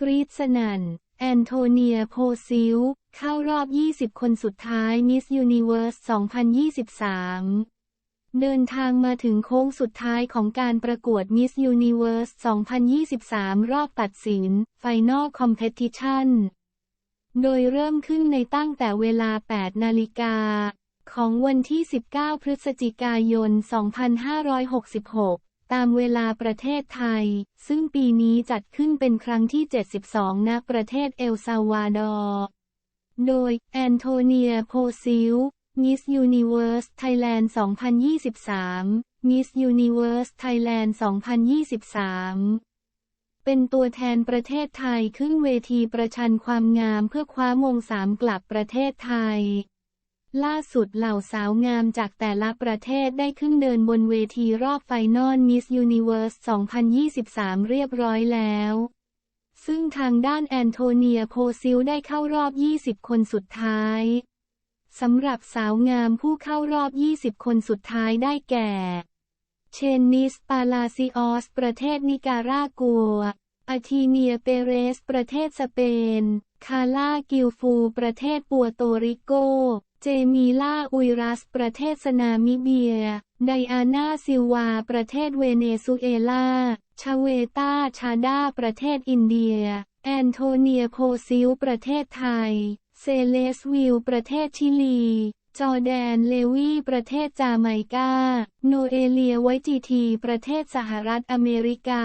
กรีดสนันแอนโทเนียโพซิล เข้ารอบ 20 คนสุดท้ายมิสยูนิเว r ร์ส 2023เดินทางมาถึงโค้งสุดท้ายของการประกวดมิสยูนิเว r ร์ส2023 รอบตัดสิน Final Competition โดยเริ่มขึ้นในตั้งแต่เวลา 8 นาฬิกา ของวันที่ 19 พฤศจิกายน 2566 ตามเวลาประเทศไทย ซึ่งปีนี้จัดขึ้นเป็นครั้งที่ 72 ณ ประเทศเอลซาวาดอร์ โดย แอนโทเนีย โพซิล Miss Universe Thailand 2023 Miss Universe Thailand 2023เป็นตัวแทนประเทศไทยขึ้นเวทีประชันความงามเพื่อคว้ามงสามกลับประเทศไทย ล่าสุดเหล่าสาวงามจากแต่ละประเทศได้ขึ้นเดินบนเวทีรอบไฟนอล Miss Universe 2023 เรียบร้อยแล้ว ซึ่งทางด้านแอนโทเนียโพซิลได้เข้ารอบ 20 คนสุดท้าย สำหรับสาวงามผู้เข้ารอบ 20 คนสุดท้ายได้แก่ เชนนิส ปาลาซิออส ประเทศนิการากัว อาทีเนียเปเรส ประเทศสเปน คาร่ากิลฟู ประเทศปัวโตริโก เจมีล่าอุยรัส ประเทศสนามิเบีย ไดอาน่าซิลวา ประเทศเวเนซุเอลา ชาเวตาชาดา ประเทศอินเดีย แอนโทเนียโพซิล ประเทศไทย เซเลสวิล ประเทศชิลี จอร์แดน เลวี ประเทศจาไมกา โนเอเลียไวจีที ประเทศสหรัฐอเมริกา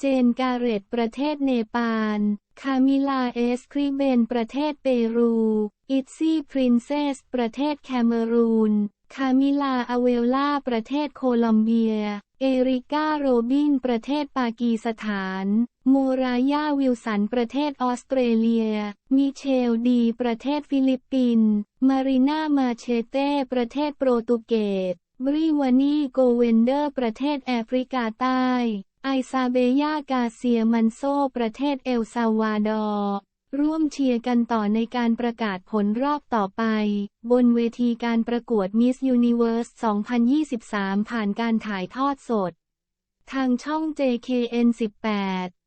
เจนการเรตประเทศเนปาล คามิลาเอสคริเบนประเทศเปรู อิตซี่พรินเซส ประเทศแคเมรูน คามิลาอเวลล่าประเทศโคลอมเบีย เอริก้าโรบิน ประเทศปากีสถาน โมรายาวิลสัน ประเทศออสเตรเลีย มิเชลดี ประเทศฟิลิปปินส์ มารีนามาเชเต้ ประเทศโปรตุเกสบริวานีโกเวนเดอร์ ประเทศแอฟริกาใต้ ไอซาเบยากาเซียมันโซประเทศเอลซาวาดอร์ร่วมเชียร์กันต่อในการประกาศผลรอบต่อไป บนเวทีการประกวด Miss Universe 2023 ผ่านการถ่ายทอดสด ทางช่อง JKN 18